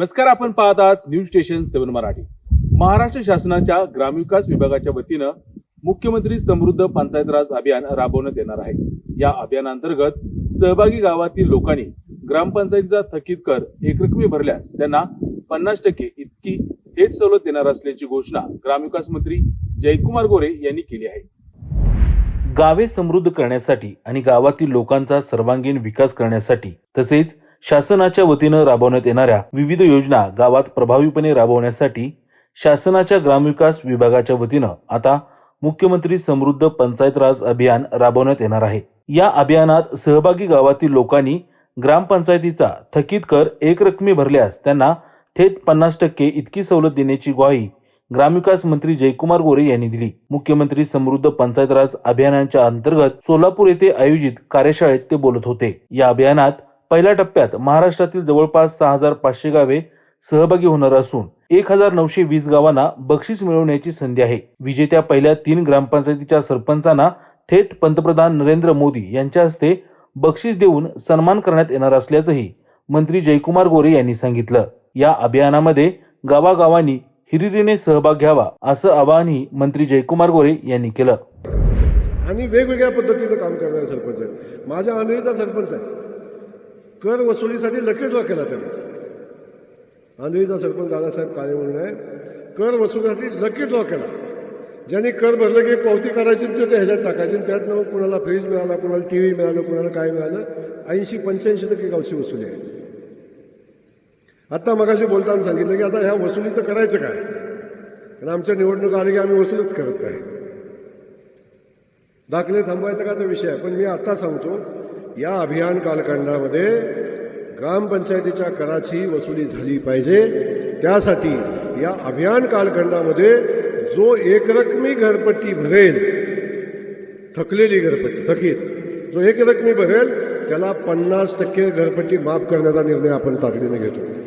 नमस्कार आपण पाहत आहात news station seven Marathi. Maharashtra शासनाच्या ग्रामविकास विभागाच्या वतीनं मुख्यमंत्री समृद्ध पंचायत राज अभियान राबवण्यात येणार आहे. या अभियानांतर्गत सहभागी गावातील लोकांनी ग्रामपंचायतीचा थकीत कर एकरकमी भरल्यास त्यांना पन्नास टक्के इतकी थेट सवलत देणार असल्याची घोषणा ग्रामविकास मंत्री जयकुमार गोरे यांनी केली आहे. गावे समृद्ध करण्यासाठी आणि गावातील लोकांचा सर्वांगीण विकास करण्यासाठी तसेच शासनाच्या वतीनं राबवण्यात येणाऱ्या विविध योजना गावात प्रभावीपणे राबवण्यासाठी शासनाच्या ग्रामविकास विभागाच्या वतीनं आता मुख्यमंत्री समृद्ध पंचायत राज अभियान राबवण्यात येणार आहे. या अभियानात सहभागी गावातील लोकांनी ग्रामपंचायतीचा थकीत कर एकरकमी भरल्यास त्यांना थेट पन्नास टक्के इतकी सवलत देण्याची ग्वाही ग्रामविकास मंत्री जयकुमार गोरे यांनी दिली. मुख्यमंत्री समृद्ध पंचायत राज अभियानाच्या अंतर्गत सोलापूर येथे आयोजित कार्यशाळेत ते बोलत होते. या अभियानात पहिल्या टप्प्यात महाराष्ट्रातील जवळपास सहा हजार पाचशे गावे सहभागी होणार असून एक हजार नऊशे वीस गावांना बक्षीस मिळवण्याची संधी आहे. विजेत्या पहिल्या तीन ग्रामपंचायतीच्या सरपंचांना थेट पंतप्रधान नरेंद्र मोदी यांच्या हस्ते बक्षीस देऊन सन्मान करण्यात येणार असल्याचंही मंत्री जयकुमार गोरे यांनी सांगितलं. या अभियानामध्ये गावागावांनी हिरिरीने सहभाग घ्यावा असं आवाहनही मंत्री जयकुमार गोरे यांनी केलं. आम्ही वेगवेगळ्या पद्धतीनं काम करणारे सरपंच आहे माझ्या आंधळीचा सरपंच आहे. कर वसुलीसाठी लकी केला त्यांनी. आंधळीचा सरपंच दादासाहेब काळे म्हणून आहे. कर वसुलीसाठी लकी लॉ केला ज्यांनी कर भरलं की पावती काढायची ते त्या ह्याच्यात टाकायची त्यातनं मग कुणाला फ्रीज मिळाला कुणाला टी व्ही मिळालं कुणाला काय मिळालं ऐंशी पंच्याऐंशी टक्के गावची वसुली आहे. आत्ता मगाशी बोलताना सांगितलं की आता ह्या वसुलीचं करायचं काय? कारण आमच्या निवडणूक आली की आम्ही वसूलच करत नाही. दाखले थांबवायचा का तो विषय आहे पण मी आत्ता सांगतो या अभियान कालखंडामध्ये ग्रामपंचायतीच्या कराची वसुली झाली पाहिजे. त्यासाठी या अभियान कालखंडामध्ये जो एकरकमी घरपट्टी भरेल थकलेली घरपट्टी थकीत जो एकरकमी भरेल त्याला पन्नास टक्के घरपट्टी माफ करण्याचा निर्णय आपण तातडीने घेतो.